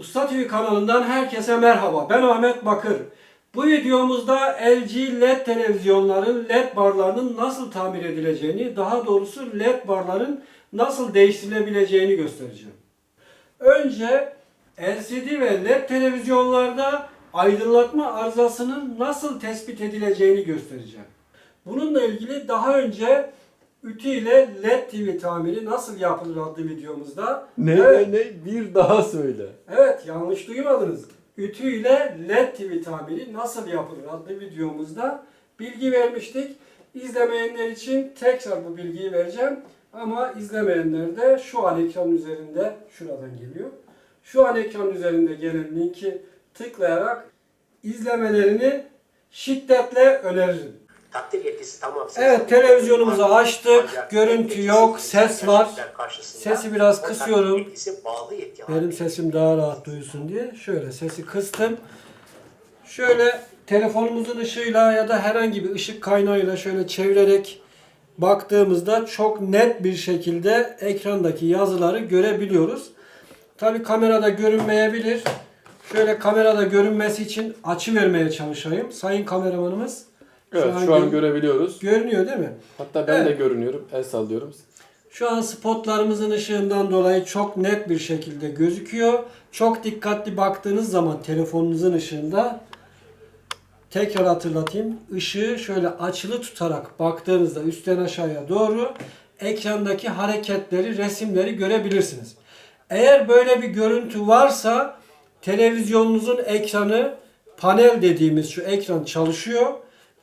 Usta TV kanalından herkese merhaba. Ben Ahmet Bakır. Bu videomuzda LG LED televizyonların LED barlarının nasıl tamir edileceğini, daha doğrusu LED barların nasıl değiştirilebileceğini göstereceğim. Önce LCD ve LED televizyonlarda aydınlatma arızasının nasıl tespit edileceğini göstereceğim. Bununla ilgili daha önce ütü ile LED TV tamiri nasıl yapılır adlı videomuzda Ne Evet. ne ne bir daha söyle. Evet yanlış duymadınız. Ütü ile LED TV tamiri nasıl yapılır adlı videomuzda bilgi vermiştik. İzlemeyenler için tekrar bu bilgiyi vereceğim. Ama izlemeyenler de şu an ekran üzerinde şuradan geliyor. Şu an ekran üzerinde gelen linki tıklayarak izlemelerini şiddetle öneririm. Takdir yetkisi tamam. Evet, televizyonumuzu açtık. Görüntü yok, ses var. Sesi biraz kısıyorum. Benim sesim daha rahat duyulsun diye şöyle sesi kıstım. Şöyle telefonumuzun ışığıyla ya da herhangi bir ışık kaynağıyla şöyle çevirerek baktığımızda çok net bir şekilde ekrandaki yazıları görebiliyoruz. Tabi kamerada görünmeyebilir. Şöyle kamerada görünmesi için açı vermeye çalışayım. Sayın kameramanımız. Evet şu an gö- görebiliyoruz. görünüyor değil mi? Hatta ben de Evet. görünüyorum. El sallıyorum. Şu an spotlarımızın ışığından dolayı çok net bir şekilde gözüküyor. Çok dikkatli baktığınız zaman telefonunuzun ışığında tekrar hatırlatayım. Işığı şöyle açılı tutarak baktığınızda üstten aşağıya doğru ekrandaki hareketleri, resimleri görebilirsiniz. Eğer böyle bir görüntü varsa televizyonunuzun ekranı panel dediğimiz şu ekran çalışıyor.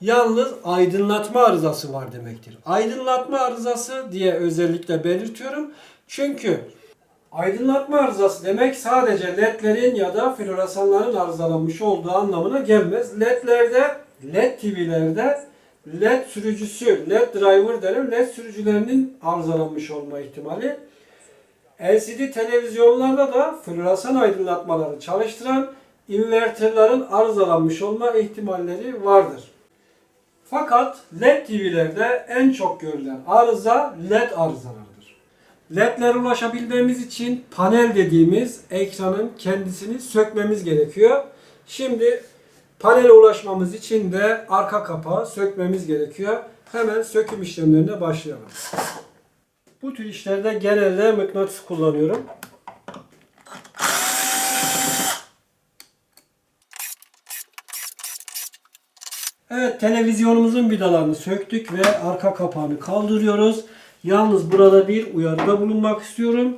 Yalnız aydınlatma arızası var demektir. Aydınlatma arızası diye özellikle belirtiyorum. Çünkü aydınlatma arızası demek sadece ledlerin ya da floresanların arızalanmış olduğu anlamına gelmez. Ledlerde, led TV'lerde led sürücüsü, led driver denen led sürücülerinin arızalanmış olma ihtimali. LCD televizyonlarda da floresan aydınlatmaları çalıştıran inverterlerin arızalanmış olma ihtimalleri vardır. Fakat LED TV'lerde en çok görülen arıza LED arızalarıdır. LED'lere ulaşabilmemiz için panel dediğimiz ekranın kendisini sökmemiz gerekiyor. Şimdi panele ulaşmamız için de arka kapağı sökmemiz gerekiyor. Hemen söküm işlemlerine başlayalım. Bu tür işlerde genelde mıknatıs kullanıyorum. Evet televizyonumuzun vidalarını söktük ve arka kapağını kaldırıyoruz. Yalnız burada bir uyarıda bulunmak istiyorum.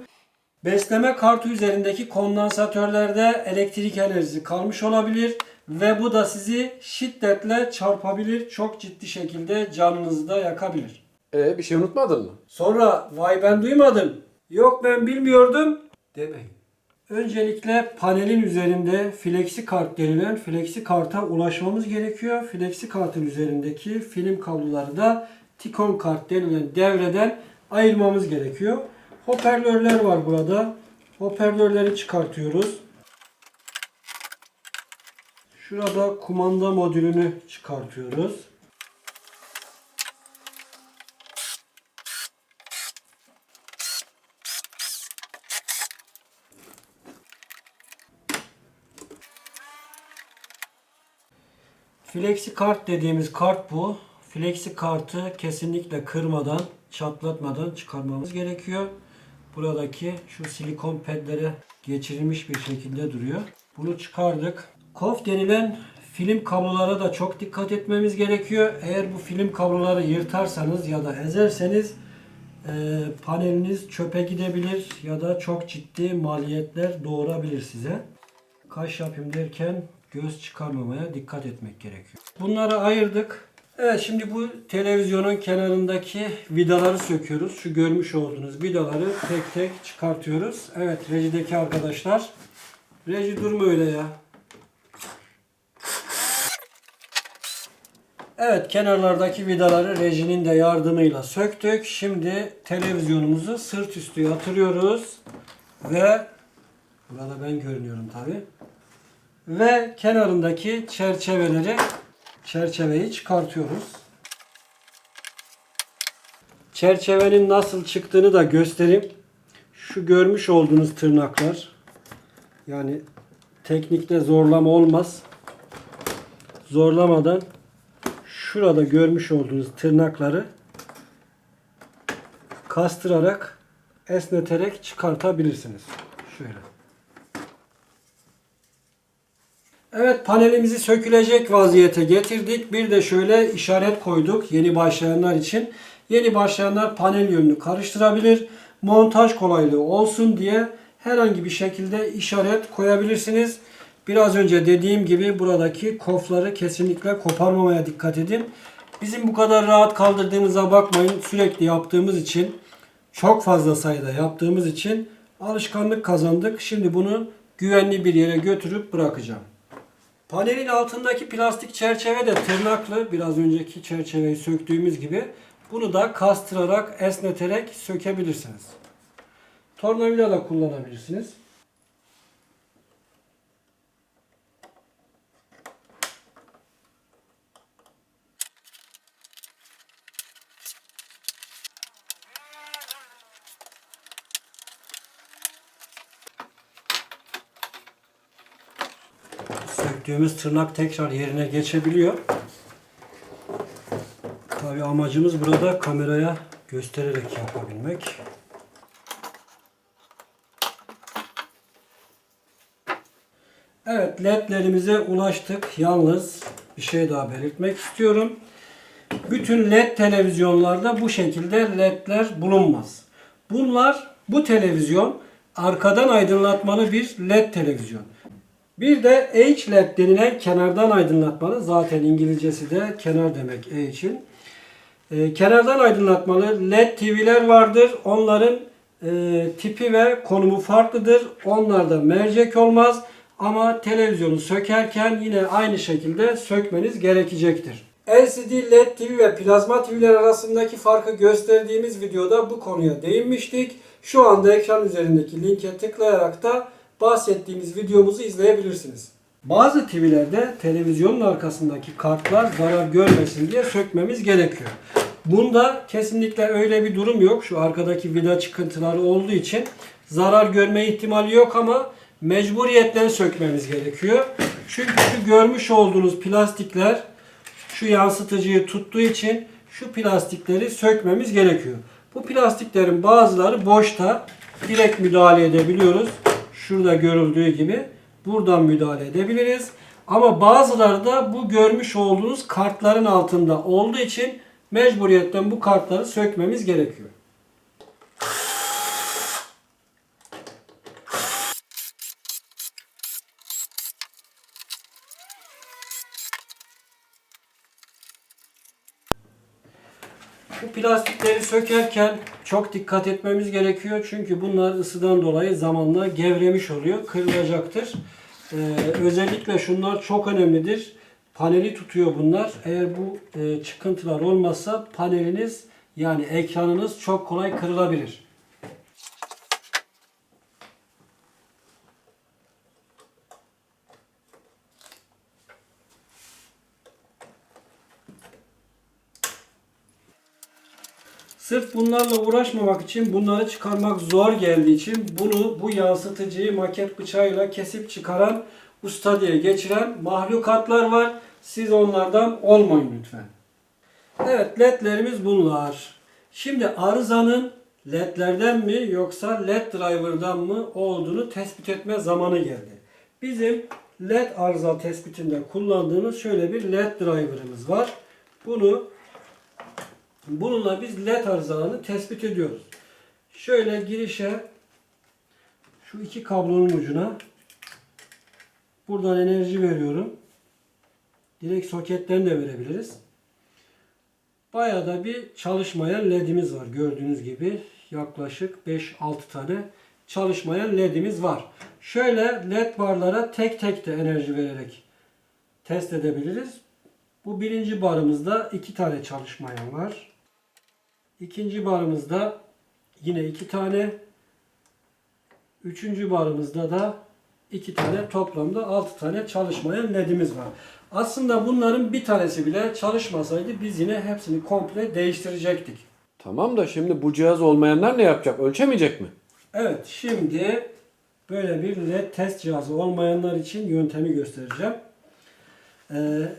Besleme kartı üzerindeki kondansatörlerde elektrik enerjisi kalmış olabilir ve bu da sizi şiddetle çarpabilir. Çok ciddi şekilde canınızı da yakabilir. E bir şey unutmadın mı? Sonra vay ben duymadım. Yok ben bilmiyordum demeyin. Öncelikle panelin üzerinde flexi kart denilen flexi karta ulaşmamız gerekiyor. Flexi kartın üzerindeki film kabloları da Tikon kart denilen devreden ayırmamız gerekiyor. Hoparlörler var burada. Hoparlörleri çıkartıyoruz. Şurada kumanda modülünü çıkartıyoruz. Flexi kart dediğimiz kart bu. Flexi kartı kesinlikle kırmadan, çatlatmadan çıkarmamız gerekiyor. Buradaki şu silikon pedlere geçirilmiş bir şekilde duruyor. Bunu çıkardık. Kof denilen film kablolara da çok dikkat etmemiz gerekiyor. Eğer bu film kabloları yırtarsanız ya da ezerseniz e, paneliniz çöpe gidebilir ya da çok ciddi maliyetler doğurabilir size. Kaş yapayım derken göz çıkarmamaya dikkat etmek gerekiyor. Bunları ayırdık. Evet şimdi bu televizyonun kenarındaki vidaları söküyoruz. Şu görmüş olduğunuz vidaları tek tek çıkartıyoruz. Evet rejideki arkadaşlar. Reji durma öyle ya. Evet kenarlardaki vidaları rejinin de yardımıyla söktük. Şimdi televizyonumuzu sırt üstü yatırıyoruz. Ve burada ben görünüyorum tabi. Ve kenarındaki çerçeveleri çerçeveyi çıkartıyoruz. Çerçevenin nasıl çıktığını da göstereyim. Şu görmüş olduğunuz tırnaklar Yani teknikte zorlama olmaz. Zorlamadan şurada görmüş olduğunuz tırnakları kastırarak esneterek çıkartabilirsiniz. Şöyle. Evet panelimizi sökülecek vaziyete getirdik. Bir de şöyle işaret koyduk yeni başlayanlar için. Yeni başlayanlar panel yönünü karıştırabilir. Montaj kolaylığı olsun diye herhangi bir şekilde işaret koyabilirsiniz. Biraz önce dediğim gibi buradaki kofları kesinlikle koparmamaya dikkat edin. Bizim bu kadar rahat kaldırdığımıza bakmayın. Sürekli yaptığımız için çok fazla sayıda yaptığımız için alışkanlık kazandık. Şimdi bunu güvenli bir yere götürüp bırakacağım. Panelin altındaki plastik çerçeve de tırnaklı. Biraz önceki çerçeveyi söktüğümüz gibi. Bunu da kastırarak, esneterek sökebilirsiniz. Tornavida da kullanabilirsiniz. Söktüğümüz tırnak tekrar yerine geçebiliyor. Tabii amacımız burada kameraya göstererek yapabilmek. Evet ledlerimize ulaştık. Yalnız bir şey daha belirtmek istiyorum. Bütün led televizyonlarda bu şekilde ledler bulunmaz. Bunlar bu televizyon arkadan aydınlatmalı bir led televizyon. Bir de H-LED denilen kenardan aydınlatmalı. Zaten İngilizcesi de kenar demek E için. Ee, kenardan aydınlatmalı LED TV'ler vardır. Onların e, tipi ve konumu farklıdır. Onlarda mercek olmaz. Ama televizyonu sökerken yine aynı şekilde sökmeniz gerekecektir. LCD, LED TV ve plazma TV'ler arasındaki farkı gösterdiğimiz videoda bu konuya değinmiştik. Şu anda ekran üzerindeki linke tıklayarak da bahsettiğimiz videomuzu izleyebilirsiniz. Bazı TV'lerde televizyonun arkasındaki kartlar zarar görmesin diye sökmemiz gerekiyor. Bunda kesinlikle öyle bir durum yok. Şu arkadaki vida çıkıntıları olduğu için zarar görme ihtimali yok ama mecburiyetten sökmemiz gerekiyor. Çünkü şu görmüş olduğunuz plastikler şu yansıtıcıyı tuttuğu için şu plastikleri sökmemiz gerekiyor. Bu plastiklerin bazıları boşta direkt müdahale edebiliyoruz. Şurada görüldüğü gibi buradan müdahale edebiliriz. Ama bazıları da bu görmüş olduğunuz kartların altında olduğu için mecburiyetten bu kartları sökmemiz gerekiyor. Bu plastikleri sökerken çok dikkat etmemiz gerekiyor. Çünkü bunlar ısıdan dolayı zamanla gevremiş oluyor. Kırılacaktır. Ee, özellikle şunlar çok önemlidir. Paneli tutuyor bunlar. Eğer bu e, çıkıntılar olmazsa paneliniz yani ekranınız çok kolay kırılabilir. Sırf bunlarla uğraşmamak için bunları çıkarmak zor geldiği için bunu bu yansıtıcıyı maket bıçağıyla kesip çıkaran usta diye geçiren mahlukatlar var. Siz onlardan olmayın lütfen. Evet ledlerimiz bunlar. Şimdi arızanın ledlerden mi yoksa led driver'dan mı olduğunu tespit etme zamanı geldi. Bizim led arıza tespitinde kullandığımız şöyle bir led driver'ımız var. Bunu Bununla biz led arızalarını tespit ediyoruz. Şöyle girişe şu iki kablonun ucuna buradan enerji veriyorum. Direkt soketten de verebiliriz. Bayağı da bir çalışmayan ledimiz var. Gördüğünüz gibi yaklaşık 5-6 tane çalışmayan ledimiz var. Şöyle led barlara tek tek de enerji vererek test edebiliriz. Bu birinci barımızda iki tane çalışmayan var. İkinci barımızda yine iki tane. Üçüncü barımızda da iki tane toplamda altı tane çalışmayan ledimiz var. Aslında bunların bir tanesi bile çalışmasaydı biz yine hepsini komple değiştirecektik. Tamam da şimdi bu cihaz olmayanlar ne yapacak? Ölçemeyecek mi? Evet şimdi böyle bir led test cihazı olmayanlar için yöntemi göstereceğim. Ee,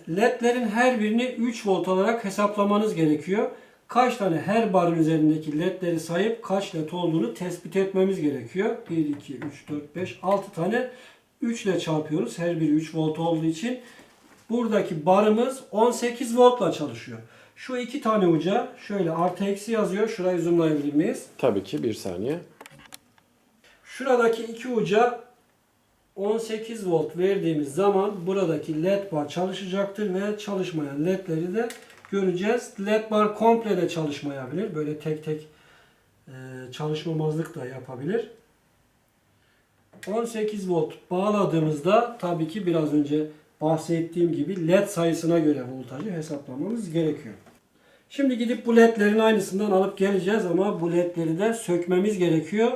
ledlerin her birini 3 volt olarak hesaplamanız gerekiyor. Kaç tane her barın üzerindeki ledleri sayıp kaç led olduğunu tespit etmemiz gerekiyor. 1, 2, 3, 4, 5, 6 tane 3 ile çarpıyoruz. Her biri 3 volt olduğu için. Buradaki barımız 18 voltla çalışıyor. Şu iki tane uca şöyle artı eksi yazıyor. Şurayı zoomlayabilir miyiz? Tabii ki bir saniye. Şuradaki iki uca 18 volt verdiğimiz zaman buradaki led bar çalışacaktır ve çalışmayan ledleri de göreceğiz. Led bar komple de çalışmayabilir. Böyle tek tek e, çalışmamazlık da yapabilir. 18 volt bağladığımızda tabii ki biraz önce bahsettiğim gibi led sayısına göre voltajı hesaplamamız gerekiyor. Şimdi gidip bu ledlerin aynısından alıp geleceğiz ama bu ledleri de sökmemiz gerekiyor.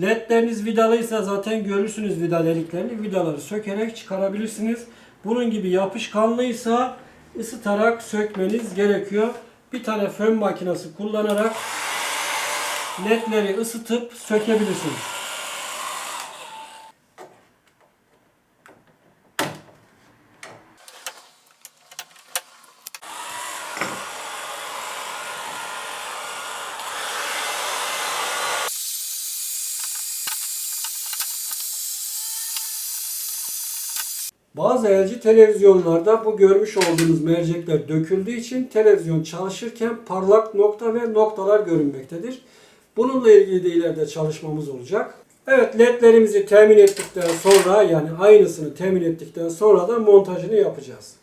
Ledleriniz vidalıysa zaten görürsünüz vida deliklerini. Vidaları sökerek çıkarabilirsiniz. Bunun gibi yapışkanlıysa ısıtarak sökmeniz gerekiyor. Bir tane fön makinesi kullanarak ledleri ısıtıp sökebilirsiniz. Bazı LG televizyonlarda bu görmüş olduğunuz mercekler döküldüğü için televizyon çalışırken parlak nokta ve noktalar görünmektedir. Bununla ilgili de ileride çalışmamız olacak. Evet ledlerimizi temin ettikten sonra yani aynısını temin ettikten sonra da montajını yapacağız.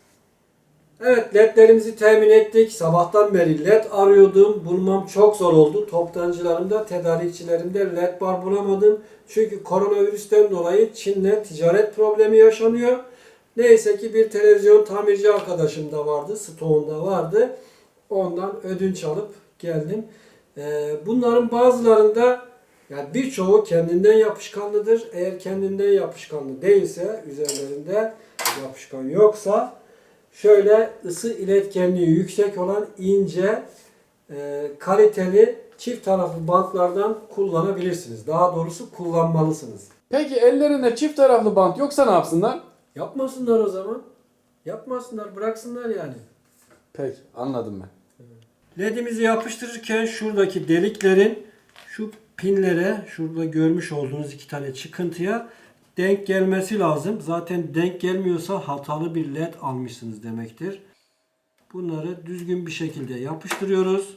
Evet ledlerimizi temin ettik. Sabahtan beri led arıyordum. Bulmam çok zor oldu. Toptancılarımda, tedarikçilerimde led bar bulamadım. Çünkü koronavirüsten dolayı Çin'le ticaret problemi yaşanıyor. Neyse ki bir televizyon tamirci arkadaşım da vardı. Stoğunda vardı. Ondan ödünç alıp geldim. Ee, bunların bazılarında yani birçoğu kendinden yapışkanlıdır. Eğer kendinden yapışkanlı değilse, üzerlerinde yapışkan yoksa şöyle ısı iletkenliği yüksek olan ince, e, kaliteli çift taraflı bantlardan kullanabilirsiniz. Daha doğrusu kullanmalısınız. Peki ellerinde çift taraflı bant yoksa ne yapsınlar? Yapmasınlar o zaman. Yapmasınlar, bıraksınlar yani. Peki anladım ben. LED'imizi yapıştırırken şuradaki deliklerin şu pinlere, şurada görmüş olduğunuz iki tane çıkıntıya denk gelmesi lazım. Zaten denk gelmiyorsa hatalı bir led almışsınız demektir. Bunları düzgün bir şekilde yapıştırıyoruz.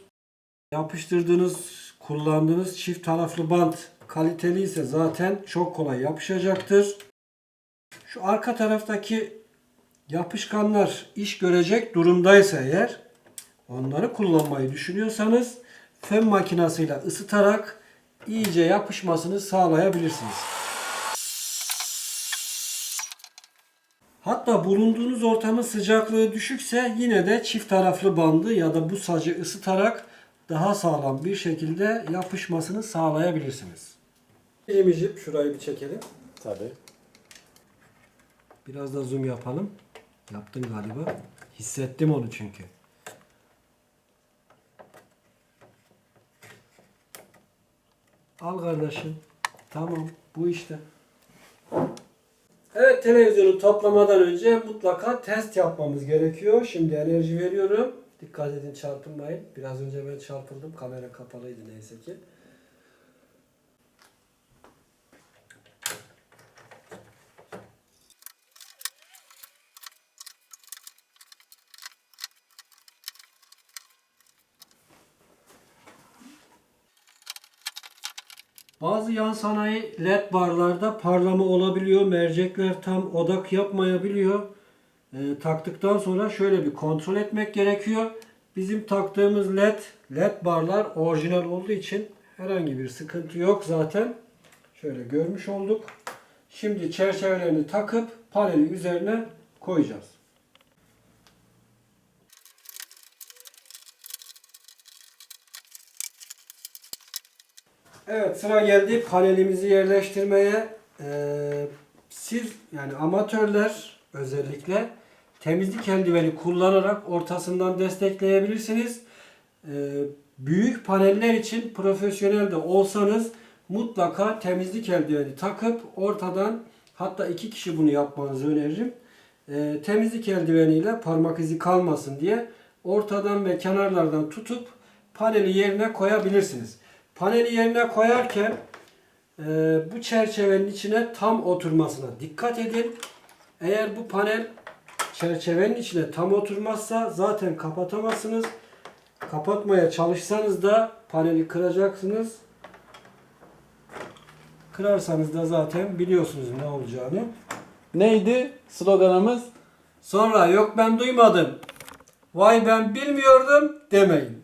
Yapıştırdığınız, kullandığınız çift taraflı bant kaliteli ise zaten çok kolay yapışacaktır. Şu arka taraftaki yapışkanlar iş görecek durumdaysa eğer onları kullanmayı düşünüyorsanız fön makinesiyle ısıtarak iyice yapışmasını sağlayabilirsiniz. Hatta bulunduğunuz ortamın sıcaklığı düşükse yine de çift taraflı bandı ya da bu sacı ısıtarak daha sağlam bir şekilde yapışmasını sağlayabilirsiniz. Emicip şurayı bir çekelim. Tabii. Biraz da zoom yapalım. Yaptın galiba. Hissettim onu çünkü. Al kardeşim. Tamam. Bu işte. Evet televizyonu toplamadan önce mutlaka test yapmamız gerekiyor. Şimdi enerji veriyorum. Dikkat edin çarpılmayın. Biraz önce ben çarpıldım. Kamera kapalıydı neyse ki. Bazı yan sanayi led barlarda parlama olabiliyor. Mercekler tam odak yapmayabiliyor. Ee, taktıktan sonra şöyle bir kontrol etmek gerekiyor. Bizim taktığımız led led barlar orijinal olduğu için herhangi bir sıkıntı yok zaten. Şöyle görmüş olduk. Şimdi çerçevelerini takıp paneli üzerine koyacağız. Evet sıra geldi panelimizi yerleştirmeye. Ee, siz yani amatörler özellikle temizlik eldiveni kullanarak ortasından destekleyebilirsiniz. Ee, büyük paneller için profesyonel de olsanız mutlaka temizlik eldiveni takıp ortadan hatta iki kişi bunu yapmanızı öneririm. Ee, temizlik eldiveniyle parmak izi kalmasın diye ortadan ve kenarlardan tutup paneli yerine koyabilirsiniz. Paneli yerine koyarken e, bu çerçevenin içine tam oturmasına dikkat edin. Eğer bu panel çerçevenin içine tam oturmazsa zaten kapatamazsınız. Kapatmaya çalışsanız da paneli kıracaksınız. Kırarsanız da zaten biliyorsunuz ne olacağını. Neydi sloganımız? Sonra yok ben duymadım. Vay ben bilmiyordum demeyin.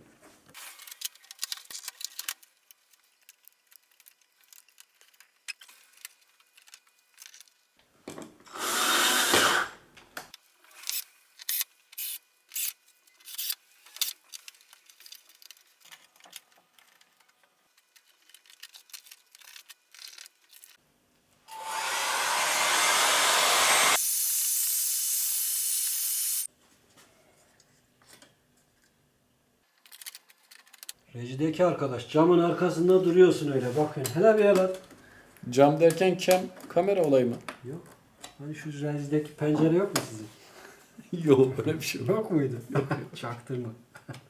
Rejideki arkadaş camın arkasında duruyorsun öyle bakın. Hele bir yalan. Cam derken kem kamera olayı mı? Yok. Hani şu rejideki pencere yok mu sizin? Yok öyle bir şey Yok muydu? Yok. Çaktırma.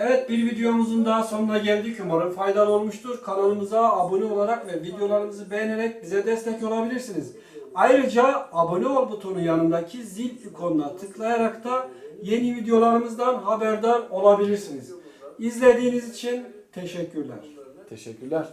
Evet bir videomuzun daha sonuna geldik. Umarım faydalı olmuştur. Kanalımıza abone olarak ve videolarımızı beğenerek bize destek olabilirsiniz. Ayrıca abone ol butonu yanındaki zil ikonuna tıklayarak da yeni videolarımızdan haberdar olabilirsiniz. İzlediğiniz için teşekkürler. Teşekkürler.